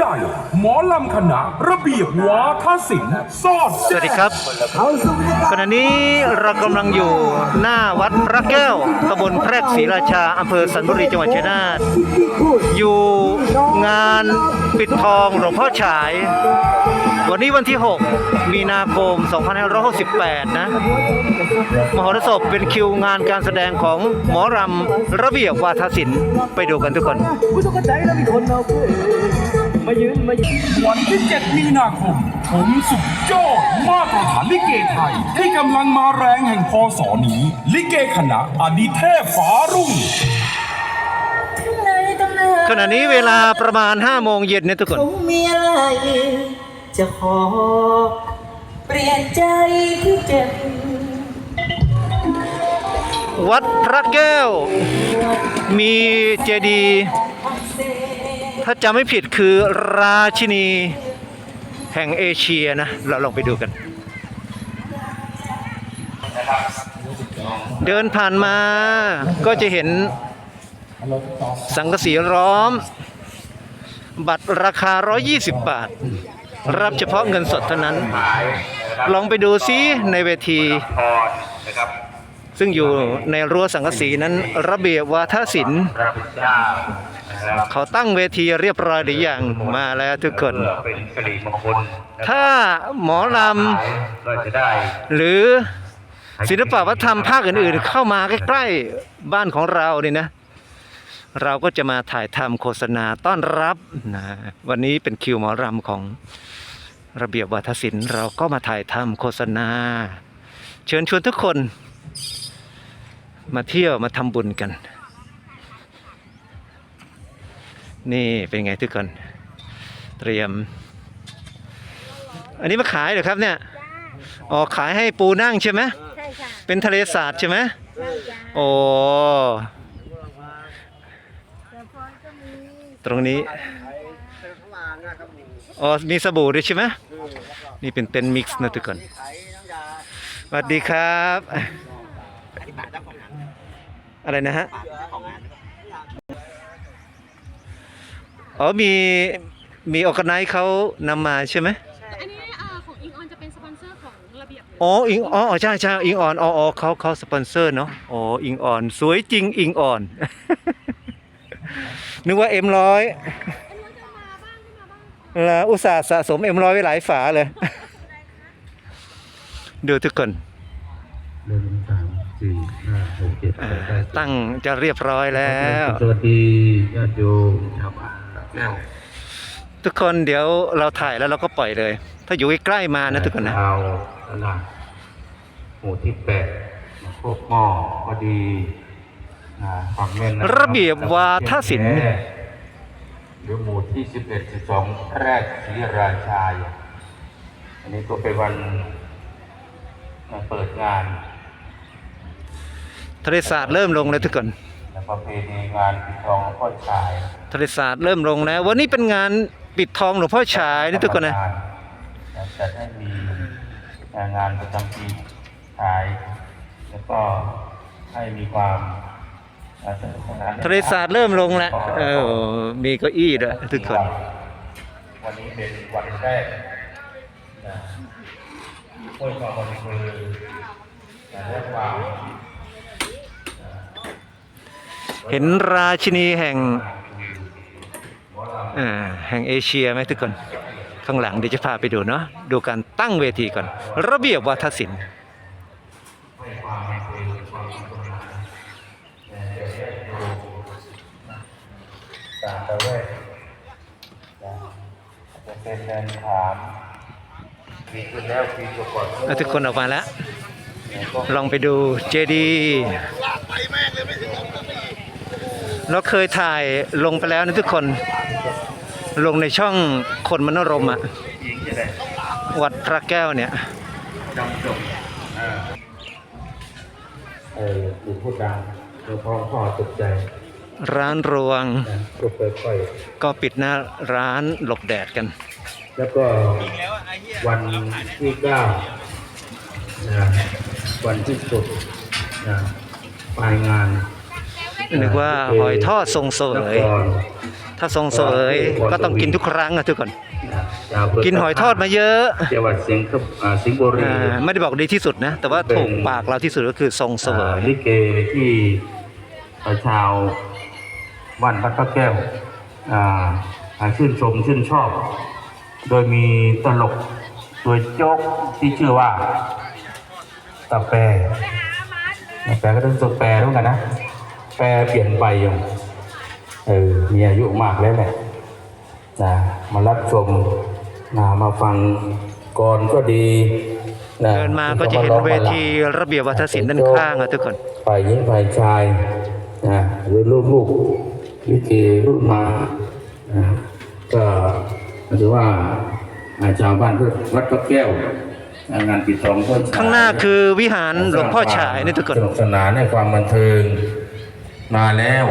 ใหญ่ หมอลำคณะระเบียบวาทศิลป์ซอดสวัสดีครับขณะนี้เรากำลังอยู่หน้าวัดพระแก้วตำบลแพรกศรีราชาอำเภอสันบุรีจังหวัดชัยนาทอยู่งานปิดทองหลวงพ่อฉาย วันนี้วันที่ 6 มีนาคม 2568 นะ มหรสพเป็นคิวงานการแสดงของหมอรำระเบียบวาทศิลป์ไปดูกันทุกคน ผู้ต้องใจแล้วมีคนเอาเพื่มายืนมายืนวันที่ 7 มีนาคม ผมสุดยอดมาตรฐานลิเกไทย ที่กำลังมาแรงแห่งพศนี้ ลิเกคณะอดีเทพฟ้ารุ่ง ขณะนี้เวลาประมาณ5โมงเย็นเนี่ยทุกคน คงมีอะไรจะขอ เปลี่ยนใจที่เจ็บวัดพระแก้ว มีเจดีย์ ถ้าจำไม่ผิดคือราชินีแห่งเอเชียนะ เราลองไปดูกัน เดินผ่านมาก็จะเห็นสังกะสีล้อม บัตรราคา 120 บาท รับเฉพาะเงินสดเท่านั้น ลองไปดูซิในเวที ซึ่งอยู่ในรั้วสังกะสีนั้นระเบียบวาทศิลป์ เจ้านะครับเขาตั้งเวทีเรียบร้อยหรือยังมาแล้วทุกคนเพื่อเป็นสิริมงคลนะครับถ้าหมอลก็จะได้ำหรือศิลปวัฒนธรรมภาคอื่นๆ เข้ามาใกล้ๆบ้านของเรานี่นะ เราก็จะมาถ่ายทำโฆษณาต้อนรับนะวันนี้เป็นคิวหมอรำของระเบียบวัฒนศิลป์เราก็มาถ่ายทำโฆษณา เชิญชวนทุกคน มาเที่ยวมาทำบุญกัน นี่เป็นไงทุกคน เตรียม อันนี้มาขายเหรอครับเนี่ยอ๋อขายให้ปูนั่งใช่ไหมใช่ค่ะเป็นทะเลสาบใช่ไหมใช่จ้าโอ้เดี๋ยวพอก็มีตรงนี้อ๋อมีสบู่ด้วยใช่ไหมนี่เป็นเต็นท์มิกซ์นะทุกคนสวัสดีครับ อะไรนะฮะอ๋ อมีมีออกไนเขานำมาใช่ไหมอันนี้เอ่อของอิงออนจะเป็นสปอนเซอร์ของระเบียบอยู่อ๋ออิงอ๋อใช่ใช่อิงออนอ๋ออ๋อเขาเขาสปอนเซอร์เนาะอ๋ออิงออนสวยจริงอิงออน นึกว่าเอ็มร้อยเอ็มมันจะมาบ้างไม่มาบ้างแล้วอุตส่าห์สะสมเอ็มร้อยไว้หลายฝาเลย ดูทุกคนหนึ่งสามสี่ห้าหกเจ็ดแปอ่าดเก้าสิบตั้งจะเรียบร้อยแล้ว สวัสดีญาติโยมชาวบ้านแก้ว ทุกคนเดี๋ยวเราถ่ายแล้วเราก็ปล่อยเลย ถ้าอยู่ใกล้ๆมานะทุกคนนะชาวตลาดหมู่ที่แปดโคกหม้อพอดีอ่าฝั่งเม่นนคระเบียบวาทศิลป์หรือหมู่ที่สิบเอ็ดสิบสองแรกศรีราชาอันนี้ก็เป็นวันเปิดงานทะเลสาบเริ่มลงแล้วทุกคนและ ประเพณีงานปิดทองหลวงพ่อชายทะเลสาบเริ่มลงแล้ว วันนี้เป็นงานปิดทองหลวงพ่อฉายนะทุกคนนะและจะได้มีงานประจำปีฉาย แล้วก็ให้มีความสนุกสนานทะเลสาบเริ่มลงแล้วเออมีเก้าอี้ด้วยทุกคน วันนี้เป็นวันแรกนะพ้วยความบริสุทธิ์และเรื่องความ เห็นราชินีแห่งแห่งเอเชียไหมทุกคน ข้างหลังเดี๋ยวจะพาไปดูเนาะดูการตั้งเวทีก่อน ระเบียบวัฒนศิลป์ตามตะเวทนจะเป็นเดินถามปีขึ้นแล้วปีก่อนแล้วทุกคนออกมาแล้ว ลองไปดูเจดีย์ เราเคยถ่ายลงไปแล้วนะทุกคน ลงในช่องคนมโนรมอะหญิงจะได้วัดพระแก้วเนี่ยจำจบอ่าเออดูพูดดังเดี๋ยวพ่อพ่อตกใจ ร้านรวงนะก็ค่อยก็ปิดหน้าร้านหลบแดดกันๆแล้วก็วันที่เก้านะวันที่สุดนะปลายงาน นึกว่าหอยทอดทรงเสวยนครถ้าทรงเสวยก็ต้องกินทุกครั้งอะทุกคนชาวเพื่กินหอยทอดมาเยอะจังหวัดสิงห์ครับอ่าสิงห์บุรีอ่าไม่ได้บอกดีที่สุดนะ แต่ว่าถูกปากเราที่สุดก็คือทรงเสวอ่ายลิเกที่เอ่อชาวบ้านพัดพระแก้วอ่าอ่าชื่นชมชื่นชอบ โดยมีตลกโดยโจ๊กที่ชื่อว่าตาแปรตาแปรก็ต้องตัวแปรด้วยกันนะแปรเปลี่ยนไปยังเออมีอายุมากแล้วแหละนะมารับชมนะมาฟังก่อนก็ดีนะเดินมาก็จะเห็นเวทีระเบียบวัฒนศิลป์ด้านข้างอะทุกคนฝ่ายหญิงฝ่ายชายนะหรือลูกๆลิเกรุ่นมานะก็ถือว่าอาชาวบ้านวัดพระแก้วงานปิดทองต้นฉยข้างหน้าคือวิหารหลวงพ่อฉายนี่ทุกคนสนุกสนานในความบันเทิง มาแล้ว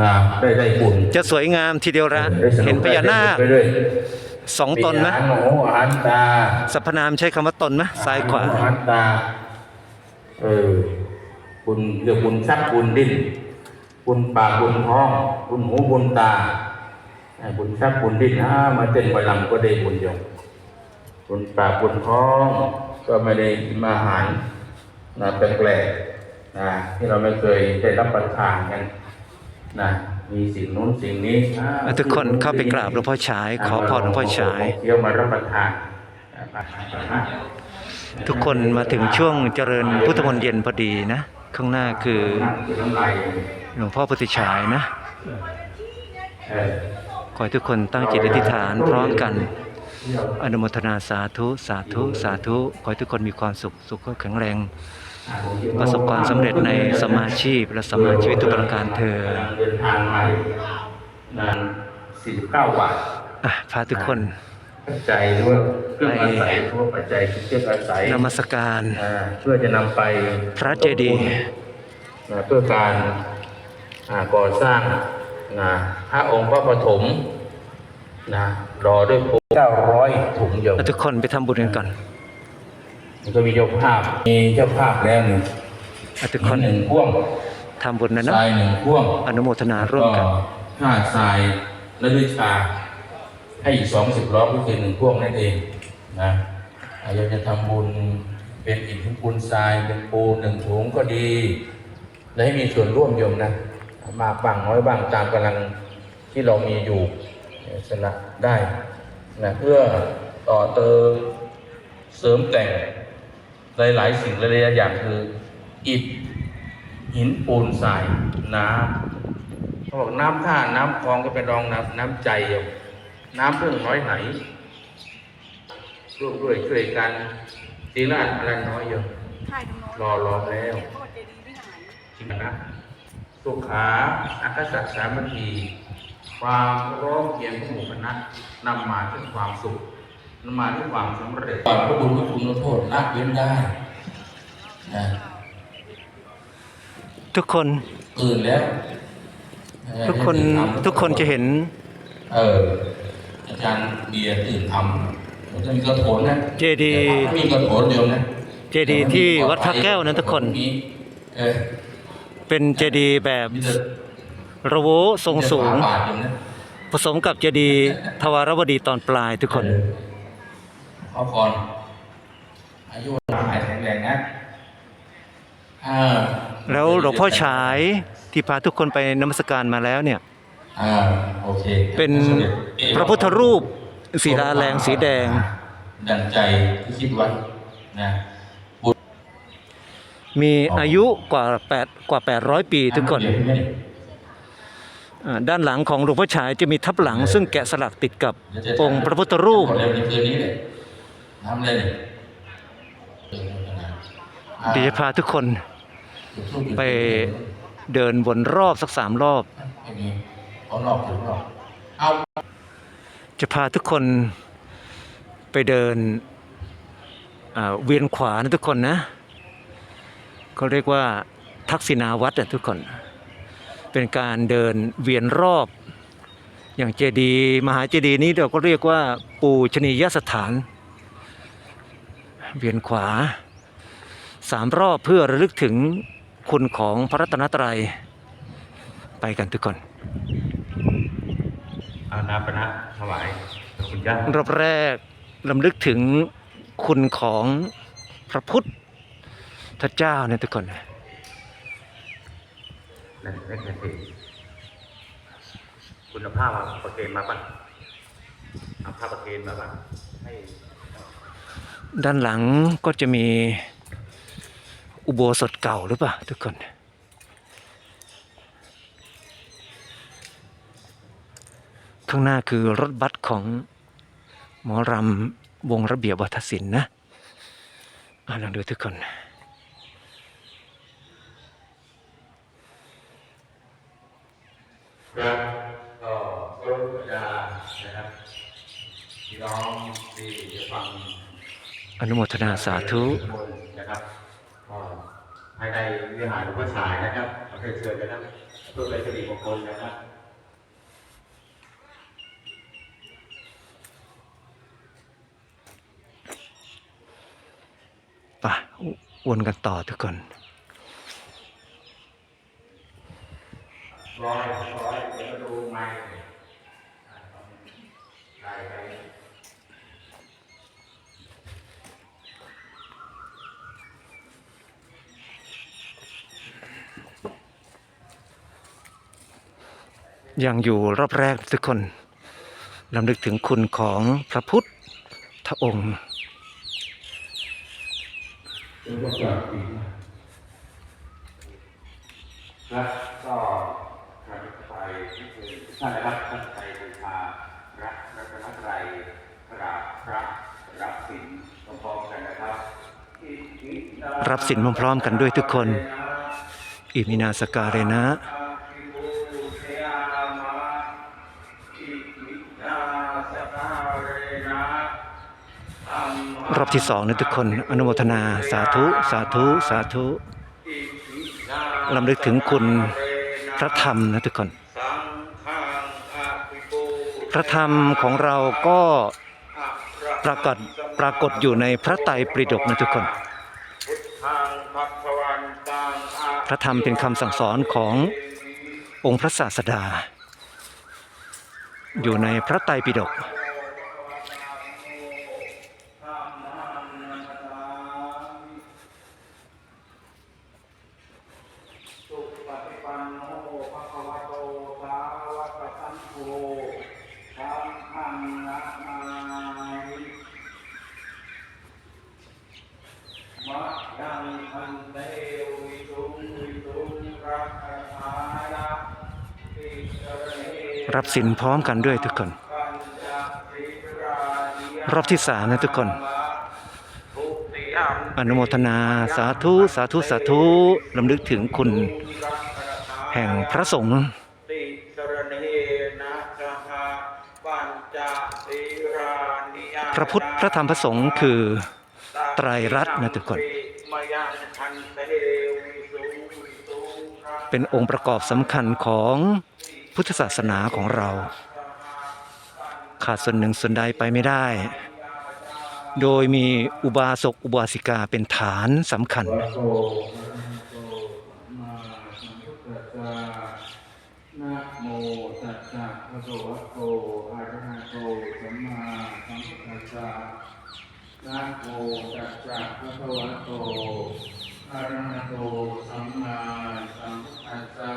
นะได้ได้บุญจะสวยงามทีเดียวละได้สกเห็นพญานาคไปเรื่อยสองตนไหมปีหางหมูหันตาสรรพนามใช้คำว่าตนไหมซ้ายขวาหันตาเออบุญเรียกบุญทรัพย์บุญดิ้นบุญปากบุญท้องบุญหูบุญตาไอ้บุญทรัพย์บุญดิ้นอ่ามาเต้นไปลำก็ได้บุญยงบุญปากบุญท้องก็ไม่ได้กินอาหารนะแปลกๆ นะที่เราไม่เคยได้รับประทานกันนะมีสิ่งนู้นสิ่งนี้อ่าทุกคนเข้าไปกราบหลวงพ่อฉาย ขอพรหลวงพ่อฉายเที่ยวมารับประทานทุกคนมาถึงช่วงเจริญพุทธมนต์เย็นพอดีนะ ข้างหน้าคือน้ำลายหลวงพ่อพุทธิฉายนะเออขอให้ทุกคนตั้งจิตอธิษฐานพร้อมกัน อนุโมทนาสาธุ สาธุ สาธุ ขอให้ทุกคนมีความสุข สุขแข็งแรง ประสบความสำเร็จในสมมาชีพและสมมาชีวิตทุกประการเธอญเดินทางมานาน49บาทอะพาทุกคนปัจจัยหรือว่าเครื่องอาศัยทั่วปัจจัยคือเครื่องอาศัยนมัสการอ่าเพื่อจะนำไปพระเจดีย์นะเพื่อการอ่าก่อสร้างนะพระองค์พระปฐมนะรอด้วยโพเก้าร้อยถุงเดียวแล้วทุกคนไปทำบุญกันก่อน มันก็มีเจ้าภาพ มีเจ้าภาพแล้วหนึ่งแล้วทุกคนหนึ่งพ่วงทำบุญนะทเนาะรายหนึ่งพ่วงอนุโมทนาร่วมกันค่าทรายและด้วยชาให้อีกสองสิบล้อก็คือหนึ่งพ่วงนั่นเองนะอาจจะทำบุญเป็นอิฐหินปูนทรายเป็นปูนหนึ่งถุงก็ดี และให้มีส่วนร่วมโยมนะมากบ้างน้อยบ้างตามกำลังที่เรามีอยู่สละได้นะเพื่อต่อเติมเสริมแต่ง หลาย ๆ สิ่งหลายๆอย่างคืออิฐหินปูนทรายน้ำเขาบอกน้ำท่าน้ำคลองก็เป็นรองน้ำน้ำใจโยมน้ำเพิ่งน้อยไหนร่วมด้วยช่วยกันทีละอันอะไรน้อยโยมถ่ายตรงโน้นรอรอแล้วเขาบอกเจดีย์วิหารจริงนะสุขาอักษัตริย์สามัคคีความร้องเพียงของหมู่คณะนำมาถึงความสุข นำมาถึงความสำเร็จความพระบุญพระคุณพระโทษละเว้นได้นะทุกคนตื่นแล้วทุกคนทุกคนจะเห็น เอออาจารย์เบียร์ตื่นทำผมจะมีกระโถนนะเจดีย์มีกระโถนเดียวนะเจดีย์ที่วัดพระแก้วนะทุกคนเออเป็นเจดีย์แบบมีแต่ระโวทรงสูงมีแต่ฝาบาทเดียวนะผสมกับเจดีย์ทวารวดีตอนปลายทุกคน เออขอพรอายุวันหายแข็งแรงนะอ่าแล้วหลวงพ่อฉายที่พาทุกคนไปนมัสการมาแล้วเนี่ยอ่าโอเคเป็นพระพุทธรูปสีดาแรงสีแดง ดังใจที่คิดไว้นะมีอายุกว่า8กว่า 800 ปีทุกคนเดี๋ยวไม่ได้อ่าด้านหลังของหลวงพ่อฉายจะมีทับหลังซึ่งแกะสลักติดกับองค์พระพุทธรูป ทำเลยเนี่ยเอออ่าเดี๋ยวจะพาทุกคนไปเดินวนรอบสักสามรอบอย่างนี้เอาหลอกถึงหลอกเอาจะพาทุกคนไปเดินอ่าเวียนขวานะทุกคนนะเขาเรียกว่าทักษิณาวัดอะทุกคน เป็นการเดินเวียนรอบ อย่างเจดีย์มหาเจดีย์นี้เราก็เรียกว่าปูชนียสถาน เวียนขวาสามรอบเพื่อระลึกถึงคุณของพระรัตนตรัย ไปกันทุกคนอานาปณะถวายพระคุณเจ้ารอบแรกลำลึกถึงคุณของพระพุทธเจ้าเนี่ยทุกคนนั่นนั่นนั่นสิคุณภาพเอาประเคนมาป่ะเอาภาพประเคนมาป่ะให้ ด้านหลังก็จะมีอุโบสถเก่าหรือเปล่าทุกคน ข้างหน้าคือรถบัสของหมอรำวงระเบียบวัฒศิลป์นะอ่าลองดูทุกคน อนุโมทนาสาธุนะครับก็ภายในวิหารหลวงพ่อฉายนะครับเอาเชิญเชิญนะครับเพื่อเป็นสิริมงคลนะครับไป่ะวนกันต่อทุกคน ร้อยร้อยเดี๋ยวมาดูไม้ได้ไป ยังอยู่รอบแรกทุกคนลำลึกถึงคุณของพระพุทธองค์เป็นประกาศปีครับก็กราบไปที่คือท่านนะครับท่านไปบูชาพระรัตนตรัยกราบพระรับสินพร้อมๆกันนะครับอิทินารับสินพร้อมๆกันด้วยทุกคน อิมินาสการเรนะ รอบที่สองนะทุกคนอนุโมทนาสาธุ สาธุ สาธุลำลึกถึงคุณพระธรรมนะทุกคน พระธรรมของเราก็ปรากฏปรากฏอยู่ในพระไตรปิฎกนะทุกคน พระธรรมเป็นคำสั่งสอนขององค์พระศาสดา อยู่ในพระไตรปิฎก สุปฏิปันโนภะคะวะโตสาวกสังโฆสังฆังนะมามิมะยังพันเตวิสุงวิสุงรักษายะติสรเน รับสินพร้อมกันด้วยทุกคน รอบที่สามนะทุกคน อนุโมทนาสาธุสาธุสาธุลำลึกถึงคุณ แห่งพระสงฆ์พระพุทธพระธรรมพระสงฆ์คือไตรรัตน์นะทุกคน เป็นองค์ประกอบสำคัญของ พุทธศาสนาของเรา ขาดส่วนหนึ่งส่วนใดไปไม่ได้ โดยมีอุบาสกอุบาสิกาเป็นฐานสำคัญ วะโตอะระหะโตสัมมาสัมพุทธัสสะนะโมตัสสะภะคะวะโตอะระหะโตสัมมาสัมพุทธัสสะนะโมตัสสะภะคะวะโตอะระหะโตสัมมาสัมพุทธัสสะ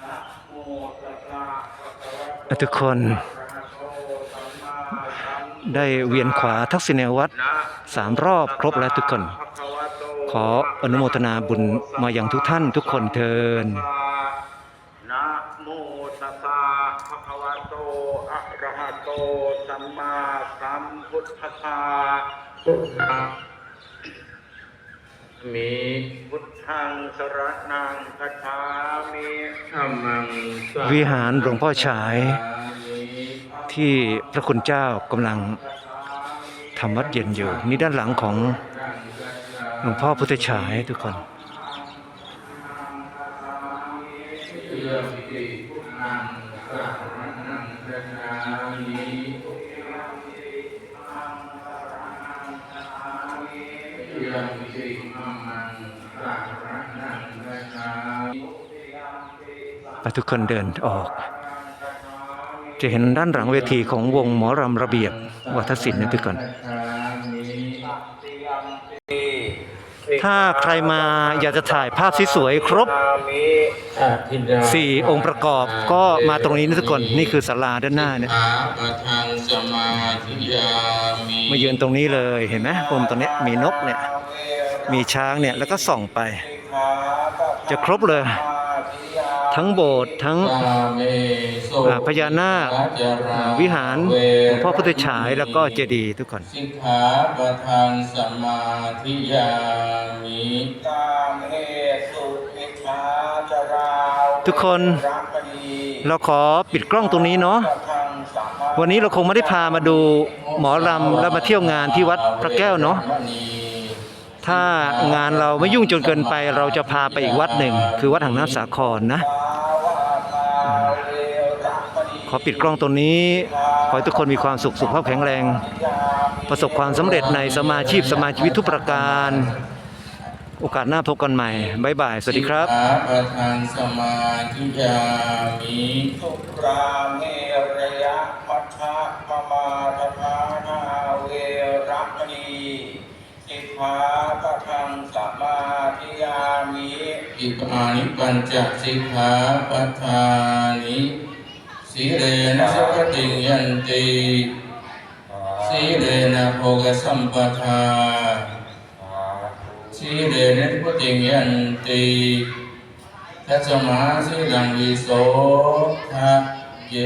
นะโมตัสสะภะคะวะโต ทุกคนได้เวียนขวาทักษิณวัตรสามรอบครบแล้วทุกคน ขออนุโมทนาบุญมาอย่างทุกท่านทุกคนเทินนะโมตัสสะภะคะวะโตอะระหะโตสัมมาสัมพุทธัสสะ มีพุทธังสรนังกัจฉามิธัมมังสังฆังวิหารหลวงพ่อฉาย ที่พระคุณเจ้ากำลังทำวัดเย็นอยู่ นี่ด้านหลังของหลวงพ่อพุทธฉายทุกคนเทุกคนเดินออก จะเห็นด้านหลังเวทีของวงหมอรำระเบียบวัฒศิลป์นี่ยพี่ก่อนถ้าใครมาอยากจะถ่ายภาพสวยๆครบสี่องค์ประกอบก็มาตรงนี้นะทุกคน นี่คือศาลาด้านหน้าเนี่ยมาธิยามิมายืนตรงนี้เลยเห็นไหมผมตรงนี้มีนกเนี่ย มีช้างเนี่ยแล้วก็ส่องไป จะครบเลย ทั้งโบสถ์ทั้งกาเมโสอ่าพญานาคจราวิหารหลวงพ่อพุทธฉายแล้วก็เจดีย์ทุกคนสิกขาปะทังสมาธิยามิทุกคนเราขอปิดกล้องตรงนี้เนาะวันนี้เราคงไม่ได้พามาดูหมอลำแล้วมาเที่ยวงานที่วัดพระแก้วเนาะ ถ้างานเราไม่ยุ่งจนเกินไป เราจะพาไปอีกวัดหนึ่ง คือวัดหางน้ำสาครนะ ขอปิดกล้องตรงนี้ ขอให้ทุกคนมีความสุขสุขภาพแข็งแรง ประสบความสำเร็จในสมาชีพสมาชีวิตทุกประการ โอกาสหน้าพบกันใหม่บ๊ายบาย สวัสดีครับสิกขาปะทังสมาธิยามิสุราเมรยะมัชฌะ อิมานิปัญจสิกขาปะทานิสีเรนะสัพติงยันติสีเรนะโภกสัมปทาสีเรนะพุติงยันติทัสมาสีลังวิโสทะเย